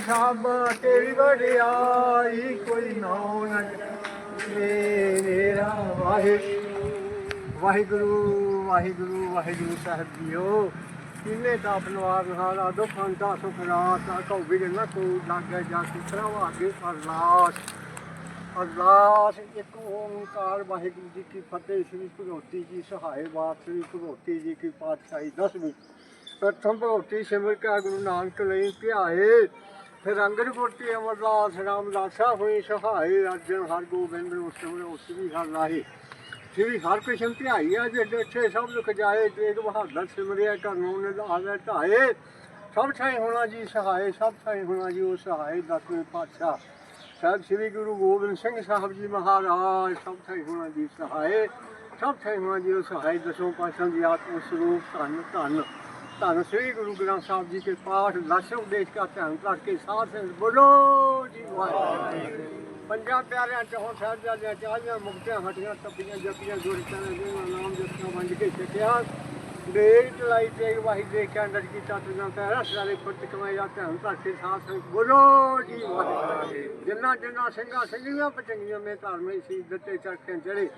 ਸਾਬ ਤੇਰੀ ਵਡਿਆਈ ਕੋਈ ਨਾ ਮੇਰਾ ਵਾਹਿਗੁਰੂ ਵਾਹਿਗੁਰੂ ਵਾਹਿਗੁਰੂ ਸਾਹਿਬ ਜੀਓ, ਕਿੰਨੇ ਦਾ ਪਨਵਾਰ ਹਾਲਾ ਦੁੱਖਾਂ ਦਾ ਸੁਖ ਰਾਤ ਆ ਕੋ ਵਿਗਨ ਕੋ ਲਾਗੇ ਜਾ ਕੇ ਸਰਵਾ ਅਰਦਾਸ। ਅਰਦਾਸ ਇੱਕ ਓੰਕਾਰ, ਵਾਹਿਗੁਰੂ ਜੀ ਕੀ ਫਤਿਹ, ਸ੍ਰੀ ਭਗਵਤੀ ਜੀ ਸਹਾਇ ਬਾਤ ਸ੍ਰੀ ਭਗਵਤੀ ਜੀ ਕੀ ਪਾਤਸ਼ਾਹੀ ਦਸਵੀਂ। ਪ੍ਰਥਮ ਭਗਵਤੀ ਸਿਮਰ ਕਾ ਗੁਰੂ ਨਾਨਕ ਲਈ ਧਿਆਏ ਫਿਰ ਅੰਗਦ ਕੋਟੀ ਅਮਰਦਾਸ ਰਾਮਦਾਸਾ ਹੋਏ ਸਹਾਈ ਅਰਜਨ ਹਰ ਗੋਬਿੰਦ ਨੂੰ ਸਿਮਰ ਉਸ ਵੀ ਹਰ ਲਾਹੇ ਸ੍ਰੀ ਹਰਕ੍ਰਿਸ਼ਨ ਧਿਆਈ ਆ ਜੇ ਦੇਖੇ ਸਭ ਦੁਖ ਜਾਏ ਤੇਗ ਬਹਾਦਰ ਸਿਮਰਿਆ ਕਰਨੋਂ ਨੇ ਆਵੇ ਢਾਏ। ਸਭ ਥਾਈ ਹੋਣਾ ਜੀ ਸਹਾਏ ਸਭ ਥਾਈ ਹੋਣਾ ਜੀ, ਉਹ ਸਹਾਏ ਦਸਵੇਂ ਪਾਤਸ਼ਾਹ। ਸਾਹਿਬ ਸ੍ਰੀ ਗੁਰੂ ਗੋਬਿੰਦ ਸਿੰਘ ਸਾਹਿਬ ਜੀ ਮਹਾਰਾਜ, ਸਭ ਥਾਈ ਹੋਣਾ ਜੀ ਸਹਾਏ ਸਭ ਥਾਈ ਹੋਣਾ ਜੀ, ਉਹ ਸਹਾਏ ਦਸਵੇਂ ਪਾਤਸ਼ਾਹ ਦੀ ਆਤਮ ਸਰੂਪ ਧੰਨ ਧੰਨ। ਧੰਨ ਸ੍ਰੀ ਗੁਰੂ ਗ੍ਰੰਥ ਸਾਹਿਬ ਜੀ ਕੇ ਪਾਠ ਦਸ ਉਪਦੇਸ਼ ਦਾ ਧਿਆਨ ਕਰਕੇ ਸਾਧ ਸੰਗਤ ਬੋਲੋ ਜੀ, ਵਾਹਿਗੁਰੂ। ਪੰਜਾਂ ਪਿਆਰਿਆਂ ਚੋਂ ਸਾਹਿਬਜ਼ਾਦਿਆਂ ਚਾਹੀਆਂ ਮੁਕਤਿਆਂ ਹਟੀਆਂ, ਤਪੀਆਂ, ਜਪੀਆਂ ਗੁਰਤਾਂ ਦੇ ਨਾਮ ਜਪੀਆਂ, ਵੰਡ ਕੇ ਛਕਿਆ ਦੇਰ ਚਲਾਈ ਤੇਗ ਵਾਹੀ ਦੇ ਅੰਦਰ ਕੀਤਾ ਤੁਨਾਂ ਤੇ ਰਸ ਪੁੱਤ ਕਮਾਈ ਦਾ ਧਿਆਨ ਕਰਕੇ ਸਾਧ ਸੰਗਤ ਬੋਲੋ ਜੀ, ਵਾਹਿਗੁਰੂ। ਜਿੰਨਾ ਜਿੰਨਾ ਸਿੰਘਾਂ ਸਿੰਘੀਆਂ, ਪਚੰਗੀਆਂ ਮੇ ਧਰਮੇ ਸੀ ਦਿੱਤੇ, ਚਰਖੇ ਚੜੇ।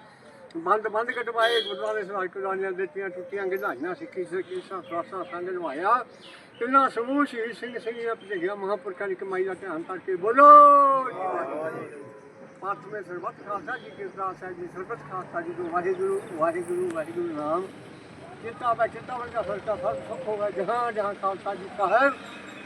ਬੰਦ ਬੰਦ ਕਟਵਾਏ ਗੁਰਦੁਆਰੇ ਸਵਾਲ ਕੁਰਾਨੀਆਂ ਦਿੱਤੀਆਂ, ਟੁੱਟੀਆਂ, ਗਿਧਾਈਆਂ ਸਿੱਖੀ ਸਿੱਖੀ ਸਾਸਾ ਸੰਗ ਲਵਾਇਆ ਕਿੰਨਾ ਸਮੂਹ ਸ਼ਹੀਦ ਸਿੰਘ ਸਿੰਘੀਆਂ ਭਜਿਆ ਮਹਾਂਪੁਰਖਾਂ ਦੀ ਕਮਾਈ ਦਾ ਧਿਆਨ ਕਰਕੇ ਬੋਲੋ। ਪਾਠ ਸਰਬਤ ਖਾਲਸਾ ਜੀ ਕਿਰਦਾਸ ਸਾਹਿਬ ਜੀ, ਸਰਬਤ ਖਾਲਸਾ ਜੀ ਜੋ ਵਾਹਿਗੁਰੂ ਵਾਹਿਗੁਰੂ ਵਾਹਿਗੁਰੂ ਨਾਮ। ਚਿੰਤਾ ਬੈ ਚਿੰਤਾ ਵਰਗਾ ਫਰਕਾ ਫਲ ਸੁਖ ਹੋਗਾ ਜਹਾਂ ਜਹਾਂ ਖਾਲਸਾ ਜੀ ਕਹਰ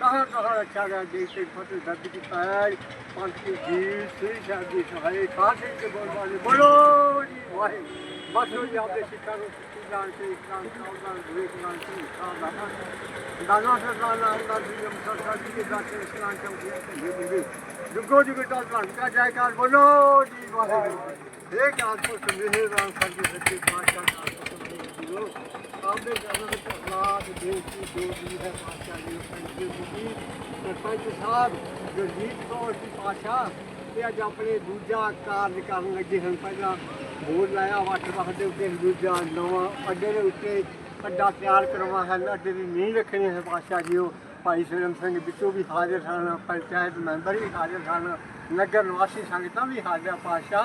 ਕਹਾਂ ਕਹਾਂ ਰੱਖਿਆ ਗਿਆ ਜੀ ਸੇ ਫਤਿਹ ਦਰਦ ਕੀ ਪੈਰ ਪੰਥ ਕੀ ਜੀਤ ਸ੍ਰੀ ਸ਼ਾਹ ਜੀ ਸਹਾਈ ਖਾਲਸੇ ਕੇ ਬੋਲ ਬੋਲੋ। ਵਾਹਿਗੁਰੂ। ਬਸ ਉਹ ਯਾਦ ਦੇ ਸਿੱਖਾਂ ਨੂੰ ਸਿੱਖੀ ਜਾਣ ਕੇ ਇਕਰਾਂ ਕਾਉਂਦਾਂ ਵਿਵੇਕ ਨਾਲ ਸੀ ਕਾਉਂਦਾਂ ਦਾਨਾ ਸਰਦਾਰ ਨਾਲ ਨਾਲ ਜੀ ਜਮ ਸਰਦਾਰ ਜੀ ਦੇ ਦਾਤੇ ਇਸਲਾਮ ਚੌਂਕੀਆਂ ਤੇ ਜੀ ਜੀ ਜੁਗੋ ਜੁਗ ਦਾ ਲੰਕਾ ਜਾਇਕਾਰ ਬੋਲੋ ਜੀ ਵਾਹਿਗੁਰੂ। ਇੱਕ ਆਤਮ ਸੰਦੇਹ ਰਾਮ ਸਾਡੀ ਸੱਚੇ ਪਾਤਸ਼ਾਹ ਦਾ ਆਪਦੇ ਕਰਨ ਵਿੱਚ ਅਖਲਾਕ ਦੇਸ਼ ਦੀ ਜੋ ਜੀ ਹੈ ਪਾਤਸ਼ਾਹ ਜੀ ਪੰਜ ਜੀ ਸਰਪੰਚ ਸਾਹਿਬ ਗੁਰਜੀਤ ਕੌਰ ਜੀ ਪਾਸ਼ਾ ਤੇ ਅੱਜ ਆਪਣੇ ਦੂਜਾ ਕਾਰਜ ਕਰਨ ਲੱਗੇ ਹਨ। ਪਹਿਲਾਂ ਬੋਰ ਲਾਇਆ, ਵੱਟ ਵੱਟ ਦੇ ਉੱਤੇ ਦੂਜਾ ਨਵਾਂ ਅੱਡੇ ਦੇ ਉੱਤੇ ਅੱਡਾ ਤਿਆਰ ਕਰਵਾ ਹੈ। ਅੱਡੇ ਦੀ ਨੀਂਹ ਰੱਖਣੀ ਹੈ ਪਾਸ਼ਾ ਜੀ ਉਹ। ਭਾਈ ਸਰਮ ਸਿੰਘ ਵਿੱਚੋਂ ਵੀ ਹਾਜ਼ਰ ਸਨ ਪੰਚਾਇਤ ਮੈਂਬਰ ਵੀ ਹਾਜ਼ਰ ਸਨ ਨਗਰ ਨਿਵਾਸੀ ਸੰਗਤਾਂ ਵੀ ਹਾਜ਼ਰ ਪਾਸ਼ਾ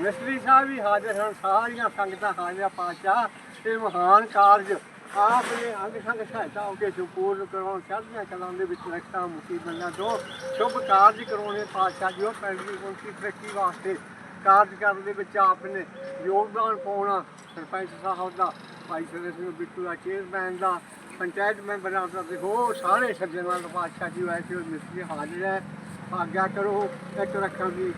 ਮਿਸਤਰੀ ਸਾਹਿਬ ਵੀ ਹਾਜ਼ਰ ਸਨ ਸਾਰੀਆਂ ਸੰਗਤਾਂ ਹਾਜ਼ਰ ਪਾਸ਼ਾ ਇਹ ਮਹਾਨ ਕਾਰਜ ਆਪ ਨੇ ਅੰਗ ਸੰਗ ਸਹਾਇਤਾ ਹੋ ਕੇ ਸੰਪੂਰਨ ਕਰਾਉਣ ਚੜ੍ਹਦੀਆਂ ਕਲਾਂ ਦੇ ਵਿੱਚ ਰੱਖਤਾ ਮੁਸੀਬਤਾਂ ਤੋਂ ਸ਼ੁਭ ਕਾਰਜ ਕਰਾਉਣੇ ਪਾਤਸ਼ਾਹ ਜੀ, ਉਹ ਪਿੰਡ ਦੀ ਉਨਕੀ ਤਰੱਕੀ ਵਾਸਤੇ ਕਾਰਜ ਕਰਨ ਦੇ ਵਿੱਚ ਆਪ ਨੇ ਯੋਗਦਾਨ ਪਾਉਣਾ। ਸਰਪੰਚ ਸਾਹਿਬ ਦਾ, ਭਾਈ ਸਰਦੇ ਸਿੰਘ ਬਿੱਟੂ ਦਾ ਚੇਅਰਮੈਨ ਦਾ, ਪੰਚਾਇਤ ਮੈਂਬਰਾਂ ਦਾ ਤੇ ਹੋਰ ਸਾਰੇ ਸੱਜਣਾਂ ਦਾ ਪਾਤਸ਼ਾਹ ਜੀ ਵੈਸੇ ਉਹ ਮਿਸਤਰੀ ਹਾਜ਼ਰ ਹੈ। ਆਗਿਆ ਕਰੋ, ਇੱਕ ਰੱਖਣ ਦੀ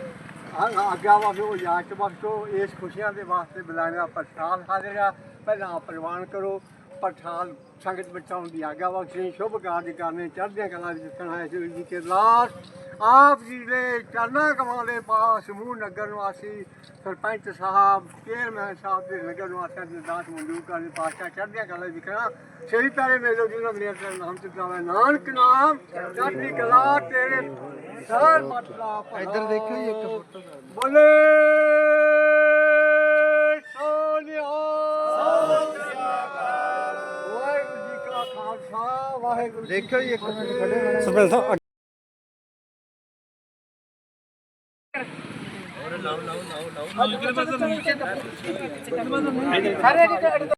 ਆਗਿਆ ਵਾਸੋ ਯਾਦ ਬਖਸ਼ੋ, ਇਸ ਖੁਸ਼ੀਆਂ ਦੇ ਵਾਸਤੇ ਬੁਲਾਇਆ, ਪ੍ਰਸ਼ਾਦ ਹਾਜ਼ਰ ਹੈ ਪਹਿਲਾਂ ਪ੍ਰਵਾਨ ਕਰੋ ਪ੍ਰਸ਼ਾਦ ਸੰਗਤ ਬਚਾਉਣ ਦੀ ਆਗਿਆ ਬਖਸ਼ਣੀ ਸ਼ੁਭ ਕਾਰਜ ਕਰਨੇ ਚੜ੍ਹਦੀਆਂ ਕਲਾ ਵਿੱਚ ਦੱਸਣਾ ਹੈ ਜੀ ਕੇ ਲਾਸ ਆਪ ਜੀ ਦੇ ਚਰਨਾਂ ਕਮਾਂ ਦੇ ਪਾਸ ਮੂੰਹ ਨਗਰ ਨਿਵਾਸੀ ਸਰਪੰਚ ਸਾਹਿਬ ਚੇਅਰਮੈਨ ਸਾਹਿਬ ਦੇ ਨਗਰ ਨਿਵਾਸੀਆਂ ਦੇ ਦਾਸ ਮੰਜੂਰ ਕਰਨ ਪਾਸ਼ਾ ਚੜ੍ਹਦੀਆਂ ਕਲਾ ਵਿੱਚ ਕਹਿਣਾ ਸਹੀ ਪਿਆਰੇ ਮੇਲੋ ਜੀ ਨੂੰ ਮੇਰੇ ਤੇਰੇ ਨਾਮ ਤੇ ਜਾਵੇ। ਨਾਨਕ ਨਾਮ ਚੜ੍ਹਦੀ ਕਲਾ ਤੇਰੇ ਸਰ ਮਤਲਾ ਇੱਧਰ ਦੇਖੋ ਇੱਕ। ਫੋਟੋ ਬੋਲੇ। ਵਾਹਿਗੁਰੂ ਜੀ ਦੇਖੋ ਜੀ ਇੱਕ ਮਿੰਟ ਖੜੇ ਹੋਣਾ ਸਰਪੰਚ ਸਾਹਿਬ